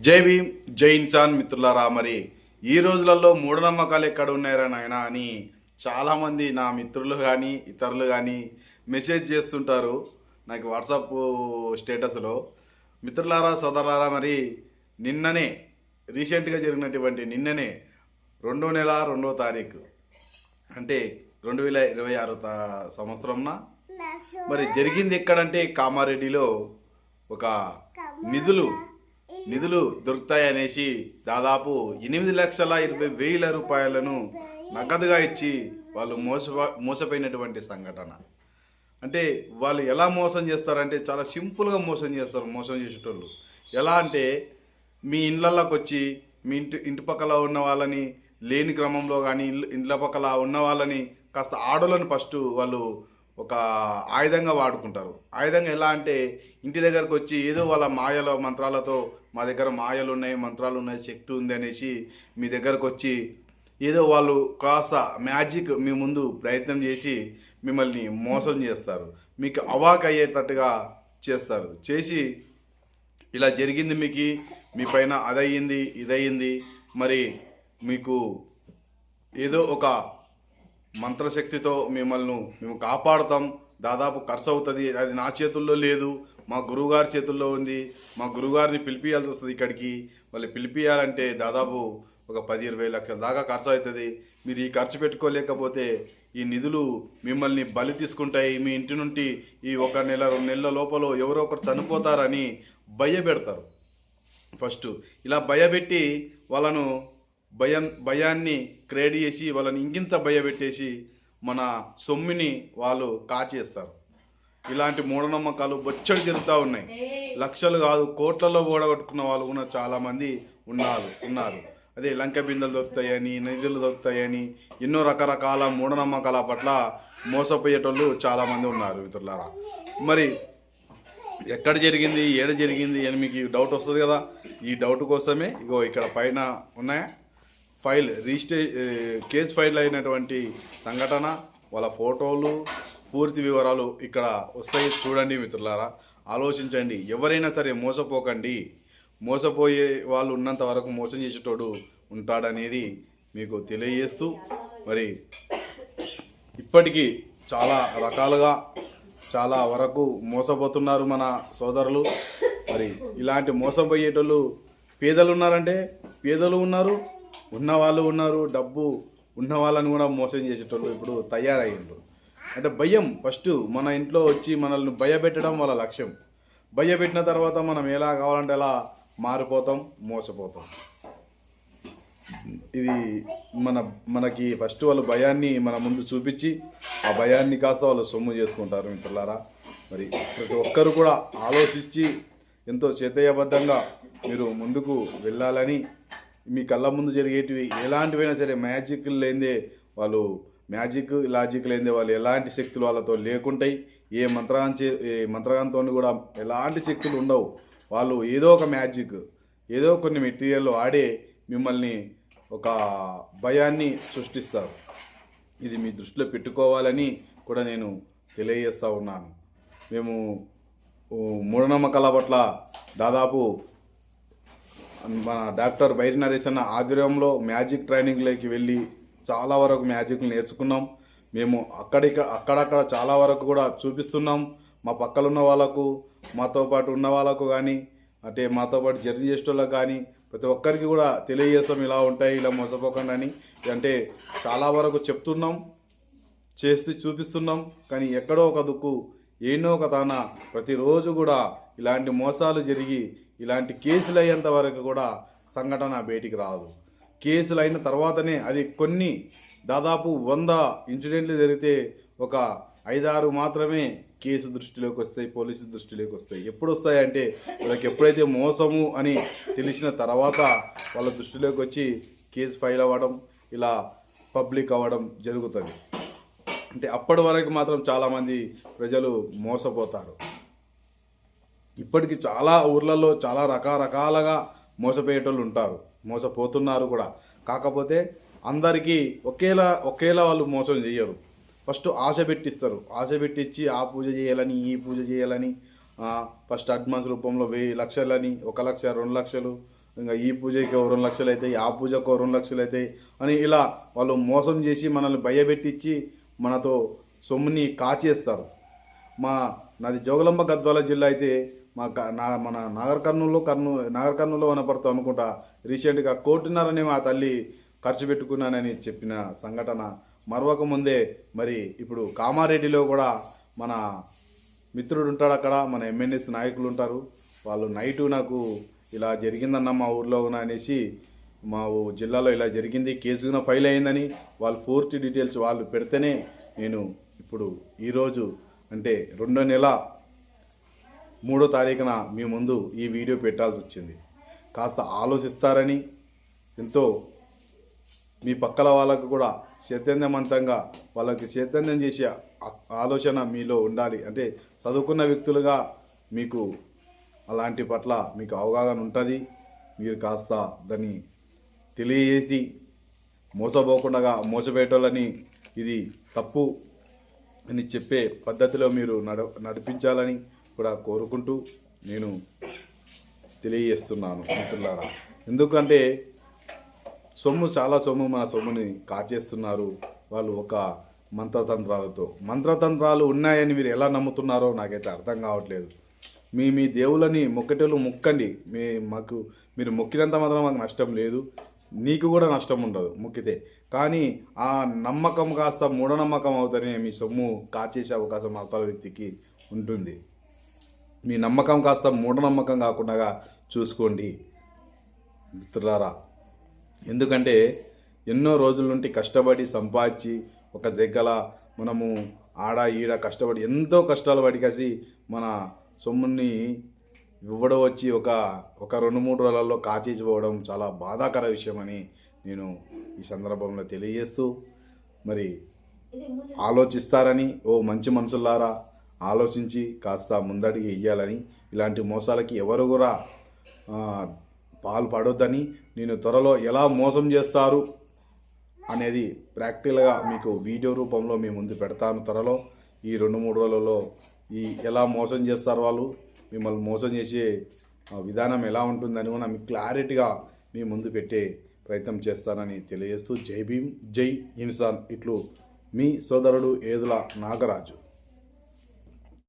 జై భీమ్ జై ఇన్సాన్ మిత్రులారా మరి ఈ రోజులలో మూఢనమ్మకాలు ఎక్కడ ఉన్నాయరా నాయన అని చాలామంది నా మిత్రులు కానీ ఇతరులు కానీ మెసేజ్ చేస్తుంటారు నాకు వాట్సాప్ స్టేటస్లో. మిత్రులారా సోదరులారా మరి నిన్ననే రీసెంట్గా జరిగినటువంటి నిన్ననే రెండో నెల రెండో తారీఖు అంటే రెండు వేల ఇరవై ఆరు సంవత్సరంన మరి జరిగింది ఎక్కడంటే కామారెడ్డిలో ఒక నిధులు నిధులు దొరుకుతాయనేసి దాదాపు ఎనిమిది లక్షల ఇరవై వేల రూపాయలను నగదుగా ఇచ్చి వాళ్ళు మోస మోసపోయినటువంటి సంఘటన. అంటే వాళ్ళు ఎలా మోసం చేస్తారంటే చాలా సింపుల్గా మోసం చేస్తారు మోసం చేసేటోళ్ళు. ఎలా అంటే మీ ఇండ్లలోకి వచ్చి మీ ఇంటి ఇంటి పక్కల ఉన్న వాళ్ళని లేని క్రమంలో కానీ ఇల్లు ఇండ్ల పక్కల ఉన్న వాళ్ళని కాస్త ఆడోళ్ళని ఫస్ట్ వాళ్ళు ఒక ఆయుధంగా వాడుకుంటారు. ఆయుధంగా ఎలా అంటే ఇంటి దగ్గరకు వచ్చి ఏదో వాళ్ళ మాయల మంత్రాలతో మా దగ్గర మాయలు ఉన్నాయి మంత్రాలు ఉన్నాయి శక్తి ఉంది అనేసి మీ దగ్గరకు వచ్చి ఏదో వాళ్ళు కాస్త మ్యాజిక్ మీ ముందు ప్రయత్నం చేసి మిమ్మల్ని మోసం చేస్తారు. మీకు అవాక్ అయ్యేటట్టుగా చేస్తారు. చేసి ఇలా జరిగింది మీకు మీ పైన అదయ్యింది ఇదయ్యింది మరి మీకు ఏదో ఒక మంత్రశక్తితో మిమ్మల్ని మేము కాపాడుతాం. దాదాపు ఖర్చు అవుతుంది అది నా చేతుల్లో లేదు. మా గురువుగారి చేతుల్లో ఉంది. మా గురువుగారిని పిలిపియాల్సి వస్తుంది ఇక్కడికి. మళ్ళీ పిలిపియాలంటే దాదాపు ఒక పది ఇరవై లక్షల దాకా ఖర్చు అవుతుంది మీరు ఈ ఖర్చు పెట్టుకోలేకపోతే ఈ నిధులు మిమ్మల్ని బలి తీసుకుంటాయి. మీ ఇంటి నుండి ఈ ఒక నెల రెండు నెలల లోపల ఎవరో ఒకరు చనిపోతారని భయపెడతారు. ఫస్ట్ ఇలా భయపెట్టి వాళ్ళను భయం భయాన్ని క్రియేట్ చేసి వాళ్ళని ఇంకింత భయపెట్టేసి మన సొమ్మిని వాళ్ళు కాచేస్తారు. ఇలాంటి మూఢనమ్మకాలు బొచ్చడి తిరుగుతూ ఉన్నాయి. లక్షలు కాదు కోట్లలో ఓడగొట్టుకున్న వాళ్ళు కూడా చాలామంది ఉన్నారు ఉన్నారు. అదే లంక బిందెలు దొరుకుతాయని నిధులు దొరుకుతాయని ఎన్నో రకరకాల మూఢనమ్మకాల పట్ల మోసపోయేటోళ్ళు చాలామంది ఉన్నారు మిత్రులారా. మరి ఎక్కడ జరిగింది ఏడ జరిగింది అని మీకు డౌట్ వస్తుంది కదా? ఈ డౌట్ కోసమే ఇగో ఇక్కడ పైన ఉన్నాయా? ఫైల్ రిజిస్ట్రే కేసు ఫైల్ అయినటువంటి సంఘటన వాళ్ళ ఫోటోలు పూర్తి వివరాలు ఇక్కడ వస్తాయి చూడండి మిత్రులారా. ఆలోచించండి. ఎవరైనా సరే మోసపోకండి. మోసపోయే వాళ్ళు ఉన్నంత వరకు మోసం చేసేటోడు ఉంటాడనేది మీకు తెలియజేస్తూ మరి ఇప్పటికీ చాలా రకాలుగా చాలా వరకు మోసపోతున్నారు మన సోదరులు. మరి ఇలాంటి మోసం పోయేటోళ్ళు పేదలు ఉన్నారంటే పేదలు ఉన్నారు ఉన్నవాళ్ళు ఉన్నారు డబ్బు ఉన్న వాళ్ళని కూడా మోసం చేసేటోళ్ళు ఇప్పుడు తయారయ్యారు అంటే భయం ఫస్ట్ మన ఇంట్లో వచ్చి మనల్ని భయపెట్టడం వాళ్ళ లక్ష్యం. భయపెట్టిన తర్వాత మనం ఎలా కావాలంటే అలా మారిపోతాం మోసపోతాం. ఇది మన మనకి ఫస్ట్ వాళ్ళు భయాన్ని మన ముందు చూపించి ఆ భయాన్ని కాస్త వాళ్ళు సొమ్ము చేసుకుంటారు మిత్రులారా. మరి ప్రతి ఒక్కరు కూడా ఆలోచించి ఎంతో చేతయబద్ధంగా మీరు ముందుకు వెళ్ళాలని మీ కళ్ళ ముందు జరిగేటివి ఎలాంటివైనా సరే మ్యాజిక్ లేదే వాళ్ళు మ్యాజిక్ లాజిక్ లేని వాళ్ళు ఎలాంటి శక్తులు వాళ్ళతో లేకుంటాయి ఏ మంత్రాం చే ఏ మంత్రగాంతో కూడా ఎలాంటి శక్తులు ఉండవు. వాళ్ళు ఏదో ఒక మ్యాజిక్ ఏదో కొన్ని మెటీరియల్ ఆడే మిమ్మల్ని ఒక భయాన్ని సృష్టిస్తారు. ఇది మీ దృష్టిలో పెట్టుకోవాలని కూడా నేను తెలియజేస్తూ ఉన్నాను. మేము మూఢనమ్మకాల పట్ల దాదాపు మన డాక్టర్ బైరి నరేష్ అన్న ఆధ్వర్యంలో మ్యాజిక్ ట్రైనింగ్లోకి వెళ్ళి చాలా వరకు మ్యాజిక్లు నేర్చుకున్నాం. మేము అక్కడిక అక్కడక్కడ చాలా వరకు కూడా చూపిస్తున్నాం. మా పక్కలున్న ఉన్న వాళ్ళకు మాతో పాటు ఉన్న వాళ్ళకు కానీ అంటే మాతో పాటు జర్నీ చేసేటోళ్ళకు కానీ ప్రతి ఒక్కరికి కూడా తెలియజేస్తాం ఇలా ఉంటాయి ఇలా మోసపోకండి అని. అంటే చాలా వరకు చెప్తున్నాం చేసి చూపిస్తున్నాం. కానీ ఎక్కడో ఒక దుక్కు ఏనో ఒక తాన ప్రతిరోజు కూడా ఇలాంటి మోసాలు జరిగి ఇలాంటి కేసులు అయ్యేంత వరకు కూడా సంఘటన బయటికి రాదు. కేసులు అయిన తర్వాతనే అది కొన్ని దాదాపు వంద ఇన్సిడెంట్లు జరిగితే ఒక ఐదారు మాత్రమే కేసు దృష్టిలోకి వస్తాయి పోలీసు దృష్టిలోకి వస్తాయి. ఎప్పుడు వస్తాయంటే వాళ్ళకి ఎప్పుడైతే మోసము అని తెలిసిన తర్వాత వాళ్ళ దృష్టిలోకి వచ్చి కేసు ఫైల్ అవ్వడం ఇలా పబ్లిక్ అవ్వడం జరుగుతుంది. అంటే అప్పటి వరకు మాత్రం చాలామంది ప్రజలు మోసపోతారు. ఇప్పటికి చాలా ఊర్లలో చాలా రకరకాలుగా మోసపోయేటోళ్ళు ఉంటారు. మోసపోతున్నారు కూడా. కాకపోతే అందరికీ ఒకేలా ఒకేలా వాళ్ళు మోసం చేయరు ఫస్ట్ ఆశ పెట్టిస్తారు. ఆశ పెట్టించి ఆ పూజ చేయాలని ఈ పూజ చేయాలని ఫస్ట్ అడ్వాన్స్ రూపంలో వెయ్యి లక్షలని ఒక లక్ష రెండు లక్షలు ఇంకా ఈ పూజకి ఓ రెండు లక్షలు అవుతాయి ఆ పూజకు రెండు లక్షలు అవుతాయి అని ఇలా వాళ్ళు మోసం చేసి మనల్ని భయపెట్టించి మనతో సొమ్ముని కాచేస్తారు. మా నాది జోగులంబ గద్వాల జిల్లా అయితే మా నా మన నాగర్ కర్నూలు కర్నూ నాగర్ కర్నూలులో వనపడతాం అనుకుంటా రీసెంట్గా కోటిన్నరనే మా తల్లి ఖర్చు పెట్టుకున్నానని చెప్పిన సంఘటన మరొక ముందే మరి ఇప్పుడు కామారెడ్డిలో కూడా మన మిత్రుడు ఉంటాడు అక్కడ మన ఎంఎన్ఎస్ నాయకులు ఉంటారు వాళ్ళు నైటు నాకు ఇలా జరిగిందన్న మా ఊర్లో ఉన్న అనేసి మా జిల్లాలో ఇలా జరిగింది కేసు ఫైల్ అయిందని వాళ్ళు పూర్తి డీటెయిల్స్ వాళ్ళు పెడితేనే నేను ఇప్పుడు ఈరోజు అంటే రెండో నెల మూడో తారీఖున మీ ముందు ఈ వీడియో పెట్టాల్సి వచ్చింది. కాస్త ఆలోచిస్తారని ఎంతో మీ పక్కల వాళ్ళకు కూడా చైతన్యవంతంగా వాళ్ళకి చైతన్యం చేసే ఆలోచన మీలో ఉండాలి. అంటే చదువుకున్న వ్యక్తులుగా మీకు అలాంటి పట్ల మీకు అవగాహన ఉంటుంది. మీరు కాస్త దాన్ని తెలియజేసి మోసపోకుండా మోసపోయేటోళ్ళని ఇది తప్పు అని చెప్పే పద్ధతిలో మీరు నడ నడిపించాలని కూడా కోరుకుంటూ నేను తెలియజేస్తున్నాను మిత్రులారా. ఎందుకంటే సొమ్ము చాలా సొమ్ము మన సొమ్ముని కాచేస్తున్నారు వాళ్ళు ఒక మంత్రతంత్రాలతో. మంత్రతంత్రాలు ఉన్నాయని మీరు ఎలా నమ్ముతున్నారో నాకైతే అర్థం కావట్లేదు. మీ మీ దేవులని మొక్కటలు మొక్కండి. మీ మాకు మీరు మొక్కినంత మాత్రం మాకు నష్టం లేదు. నీకు కూడా నష్టం ఉండదు మొక్కితే. కానీ ఆ నమ్మకం కాస్త మూఢనమ్మకం అవుతానే మీ సొమ్ము కాచేసే అవకాశం అవతల వ్యక్తికి ఉంటుంది. మీ నమ్మకం కాస్త మూఢనమ్మకం కాకుండా చూసుకోండి మిత్రులారా. ఎందుకంటే ఎన్నో రోజుల నుండి కష్టపడి సంపాదించి ఒక దగ్గర మనము ఆడ ఈడ కష్టపడి ఎంతో కష్టాలు పడి కలిసి మన సొమ్ముని ఇవ్వడం వచ్చి ఒక ఒక రెండు మూడు రోజులలో కాచేసిపోవడం చాలా బాధాకర విషయం అని నేను ఈ సందర్భంలో తెలియజేస్తూ మరి ఆలోచిస్తారని ఓ మంచి మనుషులారా ఆలోచించి కాస్త ముందడిగి వెయ్యాలని ఇలాంటి మోసాలకి ఎవరు కూడా పాలు పాల్పడొద్దని నేను త్వరలో ఎలా మోసం చేస్తారు అనేది ప్రాక్టికల్గా మీకు వీడియో రూపంలో మీ ముందు పెడతాను త్వరలో. ఈ రెండు మూడు రోజులలో ఈ ఎలా మోసం చేస్తారు వాళ్ళు మిమ్మల్ని మోసం చేసే విధానం ఎలా ఉంటుందని కూడా మీకు క్లారిటీగా మీ ముందు పెట్టే ప్రయత్నం చేస్తానని తెలియజేస్తూ జై భీమ్ జై ఇన్సాన్. ఇట్లు మీ సోదరుడు ఏదుల నాగరాజు.